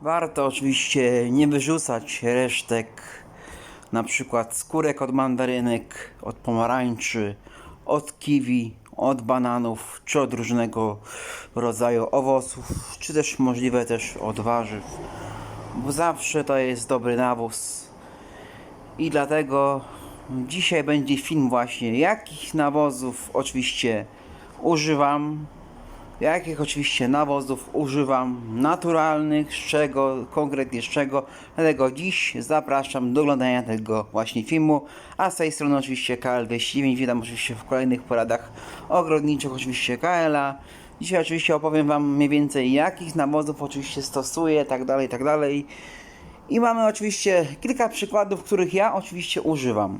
Warto oczywiście nie wyrzucać resztek, na przykład skórek od mandarynek, od pomarańczy, od kiwi, od bananów, czy od różnego rodzaju owoców, czy też możliwe też od warzyw, bo zawsze to jest dobry nawóz. I dlatego dzisiaj będzie film właśnie, jakich nawozów oczywiście używam, jakich oczywiście nawozów używam, naturalnych, z czego, konkretnie z czego. Dlatego dziś zapraszam do oglądania tego właśnie filmu, a z tej strony oczywiście KL 209, witam oczywiście w kolejnych poradach ogrodniczych, oczywiście KL-a. Dzisiaj oczywiście opowiem Wam mniej więcej jakich nawozów oczywiście stosuję, tak dalej, tak dalej. I mamy oczywiście kilka przykładów, których ja oczywiście używam.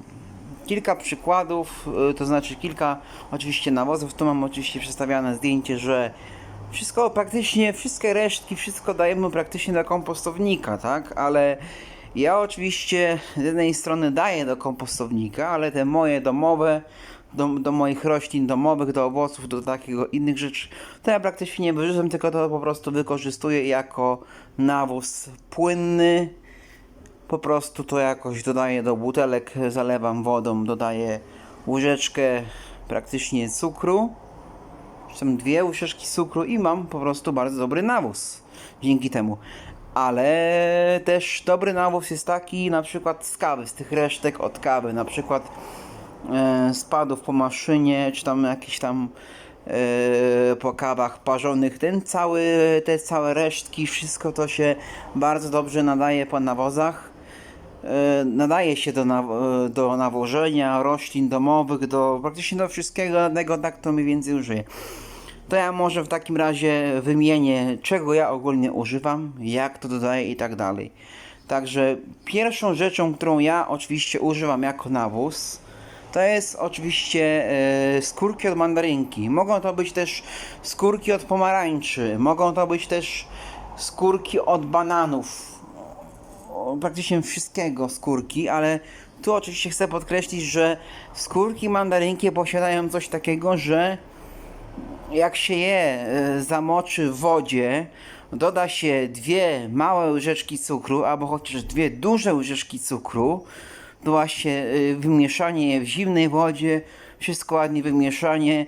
Kilka przykładów, y, to znaczy kilka oczywiście nawozów. Tu mam oczywiście przedstawiane zdjęcie, że wszystko praktycznie, wszystkie resztki, wszystko dajemy praktycznie do kompostownika, tak? Ale ja oczywiście z jednej strony daję do kompostownika, ale te moje domowe, do, do moich roślin domowych, do owoców, do takiego innych rzeczy, to ja praktycznie nie wyrzucam, tylko to po prostu wykorzystuję jako nawóz płynny. Po prostu to jakoś dodaję do butelek, zalewam wodą, dodaję łyżeczkę praktycznie cukru, czy tam dwie łyżeczki cukru i mam po prostu bardzo dobry nawóz dzięki temu. Ale też dobry nawóz jest taki na przykład z kawy, z tych resztek od kawy, na przykład e, spadów po maszynie, czy tam jakieś tam e, po kawach parzonych, ten cały, te całe resztki, wszystko to się bardzo dobrze nadaje po nawozach. E, nadaje się do, e, do nawożenia roślin domowych, do praktycznie do wszystkiego, tak to mniej więcej użyję. To ja może w takim razie wymienię, czego ja ogólnie używam, jak to dodaję i tak dalej. Także pierwszą rzeczą, którą ja oczywiście używam jako nawóz, to jest oczywiście e, skórki od mandarynki. Mogą to być też skórki od pomarańczy, mogą to być też skórki od bananów, praktycznie wszystkiego skórki, ale tu oczywiście chcę podkreślić, że skórki mandarynki posiadają coś takiego, że jak się je e, zamoczy w wodzie, doda się dwie małe łyżeczki cukru, albo chociaż dwie duże łyżeczki cukru, to właśnie e, wymieszanie w zimnej wodzie, wszystko ładnie wymieszanie,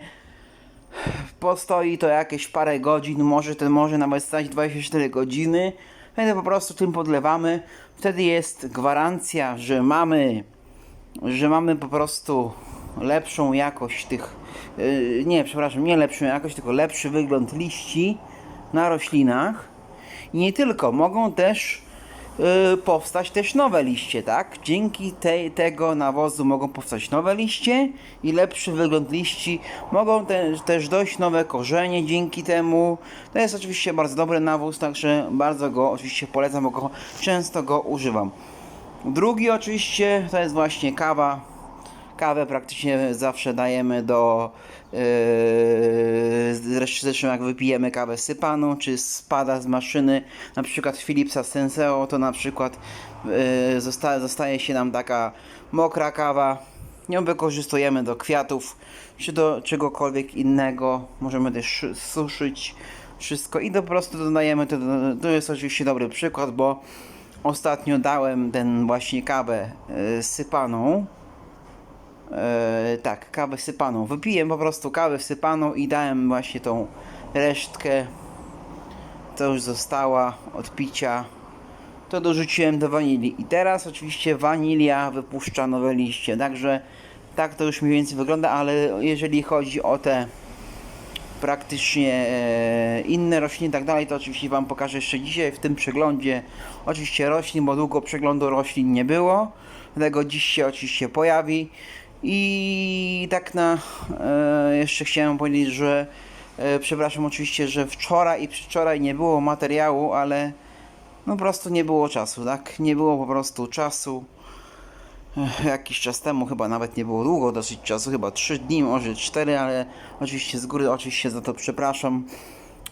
postoi to jakieś parę godzin, może ten może nawet stać 24 godziny. Wtedy po prostu tym podlewamy. Wtedy jest gwarancja, że mamy, że mamy po prostu lepszą jakość tych, yy, nie, przepraszam, nie lepszą jakość, tylko lepszy wygląd liści na roślinach. I nie tylko, mogą też powstać też nowe liście, tak? Dzięki tej, tego nawozu mogą powstać nowe liście i lepszy wygląd liści. Mogą te, też dojść nowe korzenie dzięki temu. To jest oczywiście bardzo dobry nawóz, także bardzo go oczywiście polecam, bo go, często go używam. Drugi oczywiście to jest właśnie kawa. Kawę praktycznie zawsze dajemy do. Yy, zresztą jak wypijemy kawę sypaną, czy spada z maszyny, na przykład Philipsa Senseo, to na przykład yy, zosta, zostaje się nam taka mokra kawa. Ją wykorzystujemy do kwiatów, czy do czegokolwiek innego. Możemy też suszyć wszystko i po prostu dodajemy. To, to jest oczywiście dobry przykład, bo ostatnio dałem ten właśnie kawę yy, sypaną. E, tak, kawę sypaną. Wypiłem po prostu kawę sypaną i dałem właśnie tą resztkę. To już została od picia. To dorzuciłem do wanilii. I teraz oczywiście wanilia wypuszcza nowe liście. Także tak to już mniej więcej wygląda, ale jeżeli chodzi o te praktycznie e, inne rośliny i tak dalej, to oczywiście Wam pokażę jeszcze dzisiaj w tym przeglądzie oczywiście roślin, bo długo przeglądu roślin nie było, dlatego dziś się oczywiście pojawi i tak na e, jeszcze chciałem powiedzieć, że e, przepraszam oczywiście, że wczoraj i przedwczoraj nie było materiału, ale no po prostu nie było czasu, tak? Nie było po prostu czasu. Jakiś czas temu, chyba nawet nie było długo dosyć czasu, chyba 3 dni, może 4, ale oczywiście z góry oczywiście za to przepraszam.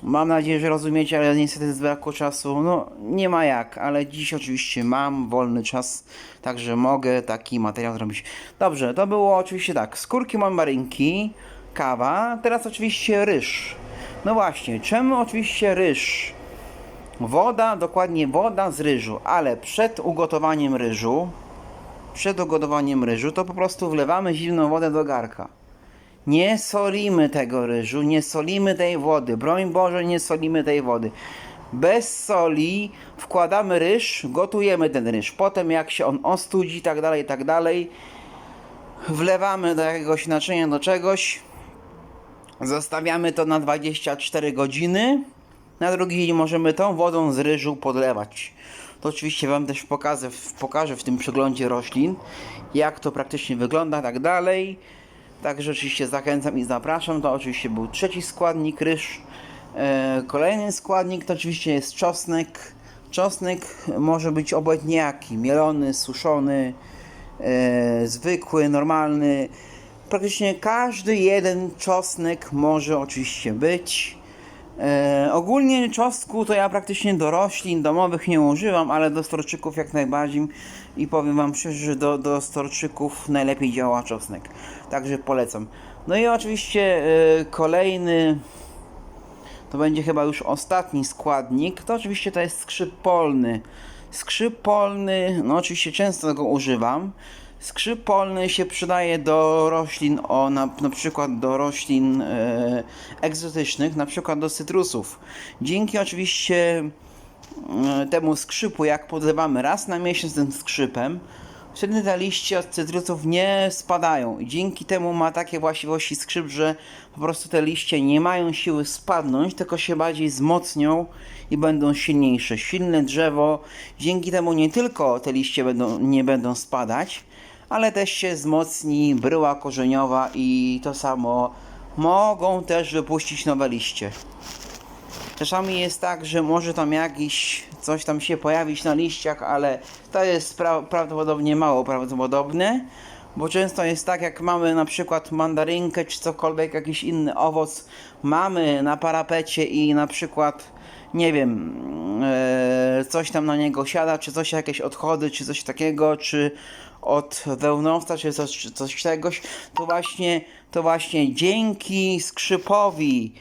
Mam nadzieję, że rozumiecie, ale niestety zabrakło czasu. No, nie ma jak, ale dziś oczywiście mam wolny czas, także mogę taki materiał zrobić. Dobrze, to było oczywiście tak. Skórki mandarynki, kawa, teraz oczywiście ryż. No właśnie, czemu oczywiście ryż? Woda, dokładnie woda z ryżu, ale przed ugotowaniem ryżu, przed ugotowaniem ryżu, to po prostu wlewamy zimną wodę do garka. Nie solimy tego ryżu, nie solimy tej wody. Broń Boże, nie solimy tej wody. Bez soli wkładamy ryż, gotujemy ten ryż. Potem jak się on ostudzi, tak dalej, tak dalej, wlewamy do jakiegoś naczynia, do czegoś, zostawiamy to na 24 godziny. Na drugi dzień możemy tą wodą z ryżu podlewać. To oczywiście Wam też pokażę, pokażę w tym przeglądzie roślin, jak to praktycznie wygląda, tak dalej. Także oczywiście zachęcam i zapraszam. To oczywiście był trzeci składnik, ryż. E, Kolejny składnik to oczywiście jest czosnek. Czosnek może być obojętnie jaki, mielony, suszony, e, zwykły, normalny. Praktycznie każdy jeden czosnek może oczywiście być. E, ogólnie czosnku to ja praktycznie do roślin domowych nie używam, ale do storczyków jak najbardziej i powiem Wam szczerze, że do, do storczyków najlepiej działa czosnek. Także polecam. No i oczywiście e, kolejny, to będzie chyba już ostatni składnik, to oczywiście to jest skrzyp polny. Skrzyp polny, no oczywiście często go używam. Skrzyp polny się przydaje do roślin, o, na, na przykład do roślin e, egzotycznych, na przykład do cytrusów. Dzięki oczywiście e, temu skrzypu, jak podlewamy raz na miesiąc tym skrzypem, wtedy te liście od cytrusów nie spadają. Dzięki temu ma takie właściwości skrzyp, że po prostu te liście nie mają siły spadnąć, tylko się bardziej wzmocnią i będą silniejsze. Silne drzewo, dzięki temu nie tylko te liście będą, nie będą spadać, ale też się wzmocni bryła korzeniowa i to samo mogą też wypuścić nowe liście. Czasami jest tak, że może tam jakiś coś tam się pojawić na liściach, ale to jest pra prawdopodobnie mało prawdopodobne, bo często jest tak, jak mamy na przykład mandarynkę czy cokolwiek, jakiś inny owoc, mamy na parapecie i na przykład nie wiem, e, coś tam na niego siada, czy coś, jakieś odchody, czy coś takiego, czy od wełnowca, czy coś, coś czegoś, to właśnie, to właśnie dzięki skrzypowi,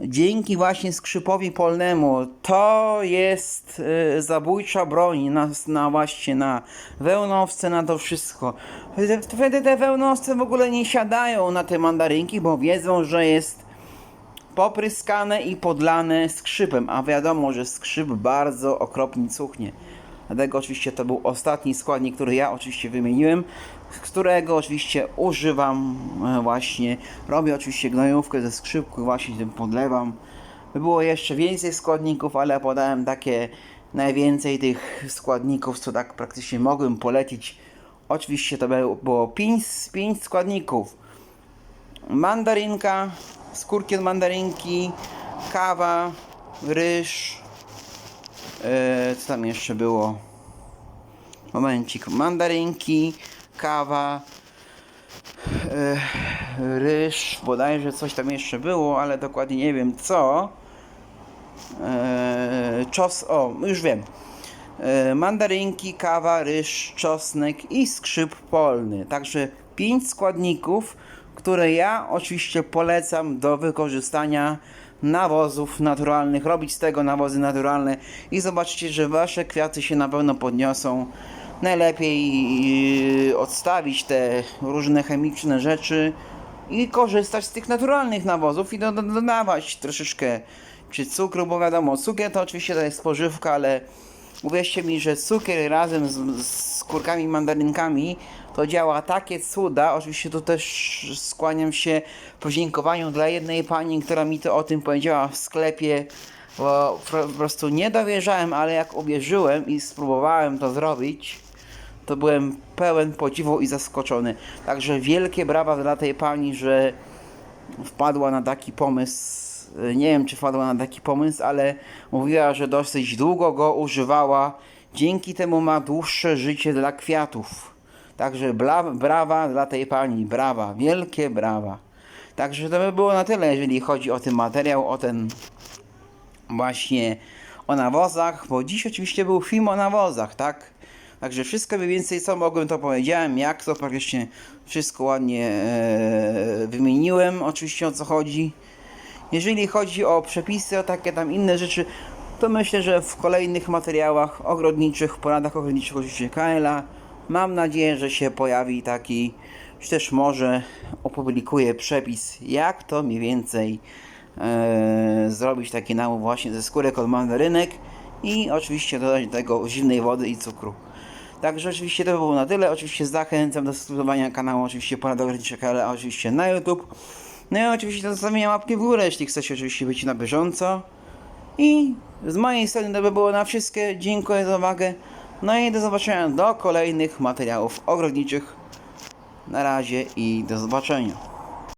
dzięki właśnie skrzypowi polnemu, to jest y, zabójcza broń na, na właśnie na wełnowce, na to wszystko. Wtedy te wełnowce w ogóle nie siadają na te mandarynki, bo wiedzą, że jest popryskane i podlane skrzypem, a wiadomo, że skrzyp bardzo okropnie cuchnie. Dlatego oczywiście to był ostatni składnik, który ja oczywiście wymieniłem, którego oczywiście używam e, właśnie, robię oczywiście gnojówkę ze skrzypku właśnie tym podlewam. By było jeszcze więcej składników, ale podałem takie najwięcej tych składników, co tak praktycznie mogłem polecić. Oczywiście to było 5, 5 składników. Mandarynka, skórki od mandarynki, kawa, ryż, e, co tam jeszcze było? Momencik, mandarynki, kawa, e, ryż, bodajże coś tam jeszcze było, ale dokładnie nie wiem co. E, czos, o, już wiem. Mandarynki, kawa, ryż, czosnek i skrzyp polny. Także 5 składników, które ja oczywiście polecam do wykorzystania nawozów naturalnych, robić z tego nawozy naturalne i zobaczycie, że wasze kwiaty się na pewno podniosą. Najlepiej yy, odstawić te różne chemiczne rzeczy i korzystać z tych naturalnych nawozów i do, do, dodawać troszeczkę czy cukru, bo wiadomo, cukier to oczywiście to jest spożywka, ale uwierzcie mi, że cukier razem z, z skórkami mandarynkami to działa takie cuda. Oczywiście tu też skłaniam się podziękowaniu dla jednej pani, która mi to o tym powiedziała w sklepie, bo po prostu nie dowierzałem, ale jak uwierzyłem i spróbowałem to zrobić, to byłem pełen podziwu i zaskoczony. Także wielkie brawa dla tej pani, że wpadła na taki pomysł. Nie wiem, czy wpadła na taki pomysł, ale mówiła, że dosyć długo go używała. Dzięki temu ma dłuższe życie dla kwiatów. Także bla, brawa dla tej pani, brawa, wielkie brawa. Także to by było na tyle, jeżeli chodzi o ten materiał, o ten właśnie o nawozach, bo dziś oczywiście był film o nawozach, tak? Także wszystko mniej więcej co mogłem to powiedziałem, jak to praktycznie wszystko ładnie e, wymieniłem, oczywiście o co chodzi. Jeżeli chodzi o przepisy, o takie tam inne rzeczy, to myślę, że w kolejnych materiałach ogrodniczych, poradach ogrodniczych oczywiście KLA, mam nadzieję, że się pojawi taki, czy też może opublikuję przepis, jak to mniej więcej e, zrobić taki nałóg właśnie ze skórek od mandarynek i oczywiście dodać do tego zimnej wody i cukru. Także oczywiście to by było na tyle. Oczywiście zachęcam do subskrybowania kanału, oczywiście Porada Ogrodnicza KLA, oczywiście na YouTube. No i oczywiście zostawienia łapki w górę, jeśli chcecie oczywiście być na bieżąco. I z mojej strony to by było na wszystkie. Dziękuję za uwagę. No i do zobaczenia do kolejnych materiałów ogrodniczych. Na razie i do zobaczenia.